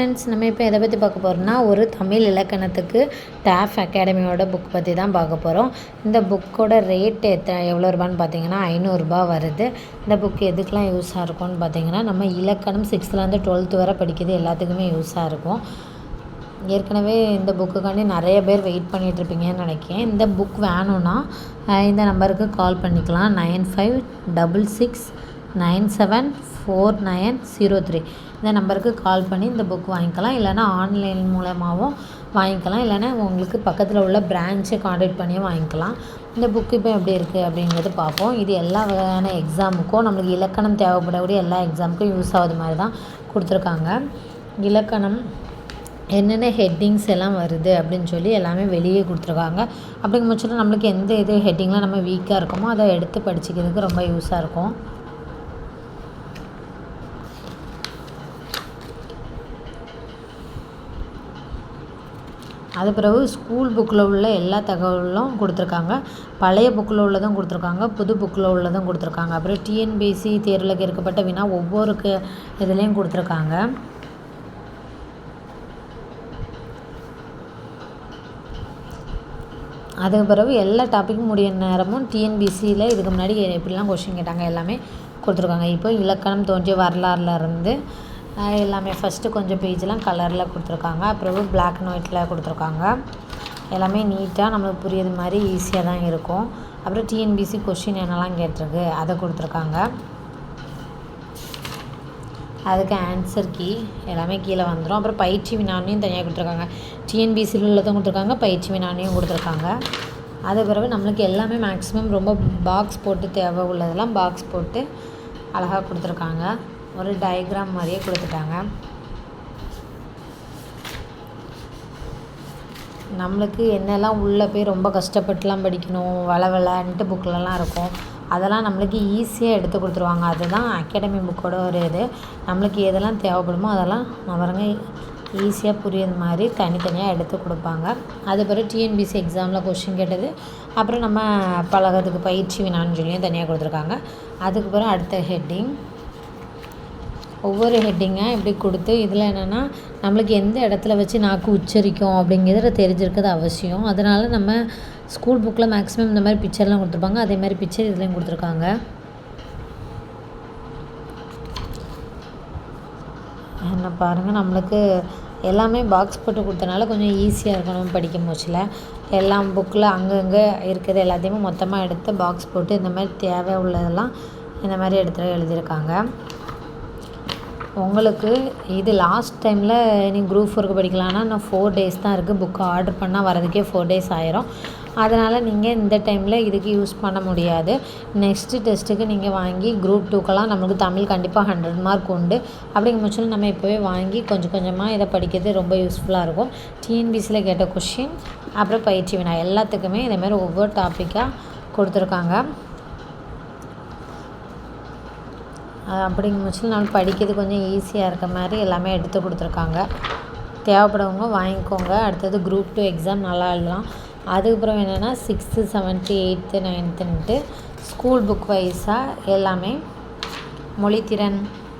Friends நம்ம இப்போ எதை பற்றி பார்க்க போகிறோம்னா ஒரு தமிழ் இலக்கணத்துக்கு டேஃப் அகாடமியோட புக் பற்றி தான் பார்க்க போகிறோம் இந்த புக்கோட ரேட் எத்த எவ்வளோ ரூபான்னு பார்த்தீங்கன்னா ஐநூறுரூபா வருது. இந்த புக் எதுக்கெலாம் யூஸாக இருக்கும்னு பார்த்தீங்கன்னா நம்ம இலக்கணம் சிக்ஸ்த்துலேருந்து டுவெல்த்து வரை படிக்கிறது எல்லாத்துக்குமே யூஸாக இருக்கும். ஏற்கனவே இந்த புக்குக்காண்டி நிறைய பேர் வெயிட் பண்ணிகிட்ருப்பீங்கன்னு நினைக்கிறேன். இந்த புக் வேணும்னா இந்த நம்பருக்கு கால் பண்ணிக்கலாம். Nine five double six nine seven four nine zero three. இந்த நம்பருக்கு கால் பண்ணி இந்த புக் வாங்கிக்கலாம். இல்லைனா ஆன்லைன் மூலமாகவும் வாங்கிக்கலாம். இல்லைனா உங்களுக்கு பக்கத்தில் உள்ள பிரான்ச்சை காண்டாக்ட் பண்ணியும் வாங்கிக்கலாம். இந்த புக் இப்போ எப்படி இருக்குது அப்படிங்கிறது பார்ப்போம். இது எல்லா வகையான எக்ஸாமுக்கும் நம்மளுக்கு இலக்கணம் தேவைப்படக்கூடிய எல்லா எக்ஸாமுக்கும் யூஸ் ஆகுது மாதிரி தான் கொடுத்துருக்காங்க. இலக்கணம் என்னென்ன ஹெட்டிங்ஸ் எல்லாம் வருது அப்படின்னு சொல்லி எல்லாமே வெளியே கொடுத்துருக்காங்க. அப்படிங்கும் பட்சத்தில் நம்மளுக்கு எந்த இது ஹெட்டிங்கில் நம்ம வீக்காக இருக்கோமோ அதை எடுத்து படிச்சுக்கிறதுக்கு ரொம்ப யூஸாக இருக்கும். அது பிறகு ஸ்கூல் புக்கில் உள்ள எல்லா தகவலும் கொடுத்துருக்காங்க. பழைய புக்கில் உள்ளதும் கொடுத்துருக்காங்க. புது புக்கில் உள்ளதும் கொடுத்துருக்காங்க. அப்புறம் டிஎன்பிஎஸ்சி தேர்வில் கேட்கப்பட்ட வினா ஒவ்வொரு க இதுலேயும் கொடுத்துருக்காங்க. அதுக்கு பிறகு எல்லா டாப்பிக்கும் முடிய நேரமும் டிஎன்பிசியில் இதுக்கு முன்னாடி எப்படிலாம் கொஷின் கேட்டாங்க. எல்லாமே கொடுத்துருக்காங்க. இப்போ இலக்கணம் தோன்றிய வரலாறுல இருந்து எல்லாமே ஃபஸ்ட்டு கொஞ்சம் பேஜ்லாம் கலரில் கொடுத்துருக்காங்க. அப்புறம் பிளாக் அண்ட் ஒயிட்டில் கொடுத்துருக்காங்க. எல்லாமே நீட்டாக நம்மளுக்கு புரியுது மாதிரி ஈஸியாக தான் இருக்கும். அப்புறம் டிஎன்பிசி கொஷின் என்னெல்லாம் கேட்டிருக்கு? அதை கொடுத்துருக்காங்க. அதுக்கு ஆன்சர் கீ எல்லாமே கீழே வந்துடும் அப்புறம் பயிற்சி வினானையும் தனியாக கொடுத்துருக்காங்க. டிஎன்பிசியில் உள்ளதும் கொடுத்துருக்காங்க. பயிற்சி வினானையும் கொடுத்துருக்காங்க. அது பிறகு நம்மளுக்கு எல்லாமே மேக்ஸிமம் ரொம்ப பாக்ஸ் போட்டு தேவை உள்ளதெல்லாம் பாக்ஸ் போட்டு அழகாக கொடுத்துருக்காங்க. ஒரு டயக்ராம் மாதிரியே கொடுத்துட்டாங்க. நம்மளுக்கு என்னெல்லாம் உள்ளே போய் ரொம்ப கஷ்டப்பட்டுலாம் படிக்கணும் வள வளன்ட்டு புக்கிலலாம் இருக்கும். அதெல்லாம் நம்மளுக்கு ஈஸியாக எடுத்து கொடுத்துருவாங்க. அதுதான் அகாடமி புக்கோட ஒரு இது. நம்மளுக்கு எதெல்லாம் தேவைப்படுமோ அதெல்லாம் அவருங்க ஈஸியாக புரியுற மாதிரி தனித்தனியாக எடுத்து கொடுப்பாங்க. அது பிறகு டிஎன்பிசி எக்ஸாமில் கொஷின் கேட்டது. அப்புறம் நம்ம பழகிறதுக்கு பயிற்சி வினான்னு சொல்லியும் தனியாக கொடுத்துருக்காங்க. அதுக்கு பிறகு அடுத்த ஹெட்டிங் ஒவ்வொரு ஹெட்டிங்காக இப்படி கொடுத்து இதில் என்னென்னா நம்மளுக்கு எந்த இடத்துல வச்சு நாக்கு உச்சரிக்கும் அப்படிங்கிறத தெரிஞ்சிருக்கிறது அவசியம். அதனால் நம்ம ஸ்கூல் புக்கில் மேக்ஸிமம் இந்த மாதிரி பிக்சர்லாம் கொடுத்துருப்பாங்க. அதே மாதிரி பிக்சர் இதுலேயும் கொடுத்துருக்காங்க. என்ன பாருங்கள் நம்மளுக்கு எல்லாமே பாக்ஸ் போட்டு கொடுத்தனால கொஞ்சம் ஈஸியாக இருக்கணும் படிக்கும் போச்சில். எல்லாம் புக்கில் அங்கங்கே இருக்கிறது எல்லாத்தையுமே மொத்தமாக எடுத்து பாக்ஸ் போட்டு இந்த மாதிரி தேவை உள்ளதெல்லாம் இந்த மாதிரி இடத்துல எழுதியிருக்காங்க. உங்களுக்கு இது லாஸ்ட் டைமில் நீ குரூப் ஃபோருக்கு படிக்கலான்னா இன்னும் ஃபோர் டேஸ் தான் இருக்குது புக்கு ஆர்டர் பண்ணால் வரதுக்கே ஃபோர் டேஸ் ஆயிரும். அதனால் நீங்கள் இந்த டைமில் இதுக்கு யூஸ் பண்ண முடியாது. நெக்ஸ்ட்டு டெஸ்ட்டுக்கு நீங்கள் வாங்கி குரூப் டூக்கெல்லாம் நம்மளுக்கு தமிழ் கண்டிப்பாக ஹண்ட்ரட் மார்க் உண்டு. அப்படிங்கும் பட்சத்தில் நம்ம இப்போவே வாங்கி கொஞ்சம் கொஞ்சமாக இதை படிக்கிறது ரொம்ப யூஸ்ஃபுல்லாக இருக்கும். டிஎன்பிசியில் கேட்ட கொஷின் அப்புறம் பயிற்சி வினா. எல்லாத்துக்குமே இதேமாதிரி ஒவ்வொரு டாப்பிக்காக கொடுத்துருக்காங்க. அப்படிங்க அப்படிங்கும் பட்சத்தில் நம்ம படிக்கிறது கொஞ்சம் ஈஸியாக இருக்க மாதிரி எல்லாமே எடுத்து கொடுத்துருக்காங்க. தேவைப்படவங்க வாங்கிக்கோங்க. அடுத்தது குரூப் டூ எக்ஸாம் நல்லா எழுதலாம். அதுக்கப்புறம் என்னென்னா சிக்ஸ்த்து செவன்த்து எயித்து நைன்த்துன்ட்டு ஸ்கூல் புக் வைஸாக எல்லாமே மொழித்திறன்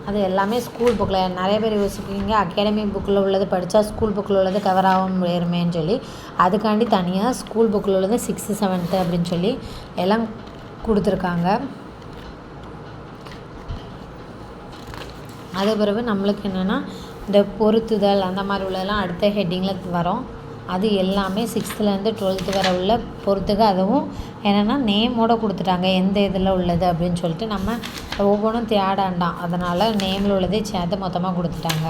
அது எல்லாமே ஸ்கூல் புக்கில் நிறைய பேர் யோசிப்பீங்க அகாடமி புக்கில் உள்ளது படித்தா ஸ்கூல் புக்கில் உள்ளது கவர் ஆகும் முடியுமேன்னு சொல்லி. அதுக்காண்டி தனியாக ஸ்கூல் புக்கில் உள்ளது சிக்ஸ்த்து செவன்த்து அப்படின்னு சொல்லி எல்லாம் கொடுத்துருக்காங்க. அது பிறகு நம்மளுக்கு என்னென்னா இந்த பொருத்துதல் அந்த மாதிரி உள்ளதெல்லாம் அடுத்த ஹெட்டிங்கில் வரும். அது எல்லாமே சிக்ஸ்த்துலேருந்து டுவெல்த்து வர உள்ள பொறுத்துக்கு அதுவும் என்னென்னா நேமோட கொடுத்துட்டாங்க எந்த இதில் உள்ளது அப்படின்னு சொல்லிட்டு நம்ம ஒவ்வொன்றும் தேடாண்டாம். அதனால் நேமில் உள்ளதே சேர்த்து மொத்தமாக கொடுத்துட்டாங்க.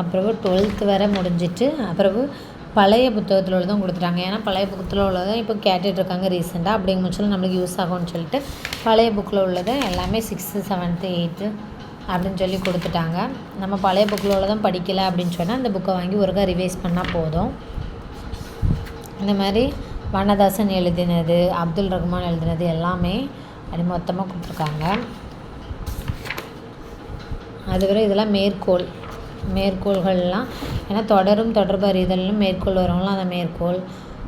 அப்புறவு டுவெல்த்து வரை முடிஞ்சிட்டு அப்புறவு பழைய புத்தகத்தில் உள்ளதும் கொடுத்துட்டாங்க. ஏன்னா பழைய புத்தகத்தில் உள்ளதை இப்போ கேட்டுட்ருக்காங்க ரீசெண்டாக அப்படிங்கும் பட்சத்தில் நம்மளுக்கு யூஸ் ஆகும்னு சொல்லிட்டு பழைய புக்கில் உள்ளதும் எல்லாமே சிக்ஸ்த்து செவன்த்து எயித்து அப்படின்னு சொல்லி கொடுத்துட்டாங்க. நம்ம பழைய புக்கில் உள்ளதும் படிக்கலை அப்படின்னு சொன்னால் அந்த புக்கை வாங்கி ஒருக்கா ரிவைஸ் பண்ணால் போதும். இந்த மாதிரி வண்ணதாசன் எழுதினது அப்துல் ரஹ்மான் எழுதினது எல்லாமே அப்படி மொத்தமாக கொடுத்துருக்காங்க. அதுவரை இதெல்லாம் மேற்கோள். மேற்கோள்கள்லாம். ஏன்னா தொடரும் தொடர்பு அறிதலும் மேற்கோள் வரவங்களாம் அந்த மேற்கோள்.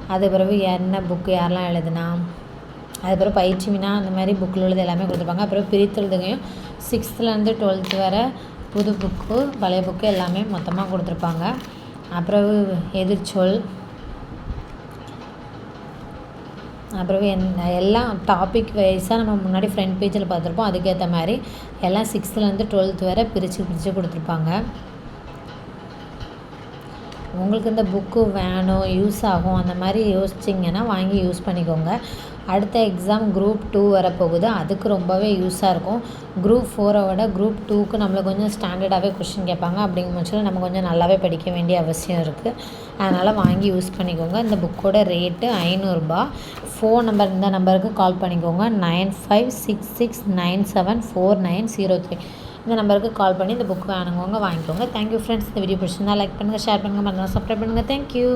அது பிறகு என்ன புக்கு யாரெல்லாம் எழுதுனா அதுக்கப்புறம் பயிற்சி வினா அந்த மாதிரி புக்கில் உள்ளது எல்லாமே கொடுத்துருப்பாங்க. அப்புறம் பிரித்தெழுதுகையும் சிக்ஸ்த்துலேருந்து டுவெல்த்து வர புது புக்கு பழைய புக்கு எல்லாமே மொத்தமாக கொடுத்துருப்பாங்க. அப்புறம் எதிர்ச்சொல். அப்புறம் என் எல்லாம் டாபிக் வைஸாக நம்ம முன்னாடி ஃப்ரண்ட் பேஜில் பார்த்துருப்போம். அதுக்கேற்ற மாதிரி எல்லாம் சிக்ஸ்த்துலேருந்து டுவெல்த் வரை பிரித்து பிரித்து கொடுத்துருப்பாங்க. உங்களுக்கு இந்த புக்கு வேணும் யூஸ் ஆகும் அந்த மாதிரி யோசிச்சிங்கன்னா வாங்கி யூஸ் பண்ணிக்கோங்க. அடுத்த எக்ஸாம் குரூப் டூ வரப்போகுது. அதுக்கு ரொம்பவே யூஸாக இருக்கும். குரூப் ஃபோரை விட குரூப் டூக்கு நம்மளை கொஞ்சம் ஸ்டாண்டர்டாகவே கொஷின் கேட்பாங்க. அப்படிங்கும் பட்சத்தில் நம்ம கொஞ்சம் நல்லாவே படிக்க வேண்டிய அவசியம் இருக்குது அதனால் வாங்கி யூஸ் பண்ணிக்கோங்க. இந்த புக்கோட ரேட்டு ஐநூறுரூபா ஃபோன் நம்பர் இந்த நம்பருக்கு கால் பண்ணிக்கோங்க. Nine five six six nine seven four nine zero three இந்த நம்பருக்கு கால் பண்ணி இந்த புக் வேணுங்கவங்க வாங்கிக்கோங்க. தேங்க்யூ ஃப்ரெண்ட்ஸ் இந்த வீடியோ பிடிச்சிருந்தா லைக் பண்ணுங்கள் ஷேர் பண்ணுங்கள் மறந்துடாம சப்ஸ்கிரைப் பண்ணுங்கள் தேங்க்யூ